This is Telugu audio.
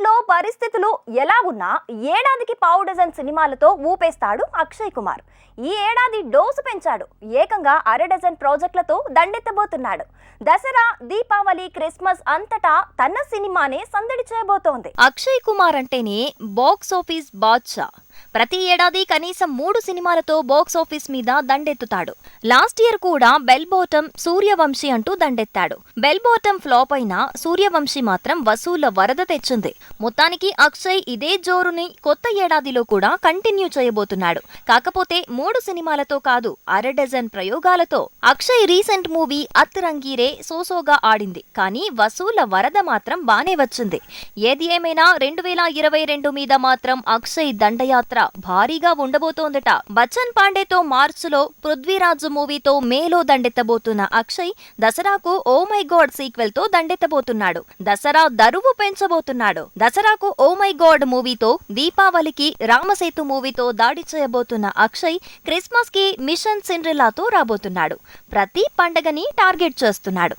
టాలీవుడ్లో పరిస్థితులు ఎలా ఉన్నా ఏడాదికి పావు డజన్ సినిమాలతో ఊపేస్తాడు అక్షయ్ కుమార్. ఈ ఏడాది డోసు పెంచాడు. ఏకంగా అర డజన్ ప్రాజెక్టులతో దండెత్తబోతున్నాడు. దసరా దీపావళి క్రిస్మస్ అంతటా తన సినిమానే సందడి చేయబోతోంది. అక్షయ్ కుమార్ అంటేనే బాక్స్ ఆఫీస్ బాద్షా. ప్రతి ఏడాది కనీసం మూడు సినిమాలతో బాక్స్ ఆఫీస్ మీద దండెత్తుతాడు. లాస్ట్ ఇయర్ కూడా బెల్ బోటం సూర్యవంశి అంటూ దండెత్తాడు. బెల్ బాటమ్ ఫ్లాప్ అయినా సూర్యవంశి మాత్రం వసూళ్ళ వరద తెచ్చింది. మొత్తానికి అక్షయ్ ఇదే జోరుని కొత్త ఏడాదిలో కూడా కంటిన్యూ చేయబోతున్నాడు. కాకపోతే మూడు సినిమాలతో కాదు అర డజన్ ప్రయోగాలతో. Akshay recent movie Atrangi సోసోగా ఆడింది. కానీ వసూళ్ళ వరద మాత్రం బానే వచ్చింది. ఏది ఏమైనా రెండు వేల ఇరవై రెండు మీద మాత్రం అక్షయ్ దండయాత్ర భారీగా ఉండబోతోందట. బచ్చన్ పాండేతో మార్చిలో పృథ్వీరాజు మూవీతో మేలో దండెత్తబోతున్న అక్షయ్ దసరాకు ఓ మై గాడ్ సీక్వెల్తో దండెత్తబోతున్నాడు. దసరా దరువు పెంచబోతున్నాడు. దసరాకు ఓ మై గాడ్ మూవీతో దీపావళికి రామసేతు మూవీతో దాడి చేయబోతున్న అక్షయ్ క్రిస్మస్కి మిషన్ సిండ్రిలాతో రాబోతున్నాడు. ప్రతి పండగని టార్గెట్ చేస్తున్నాడు.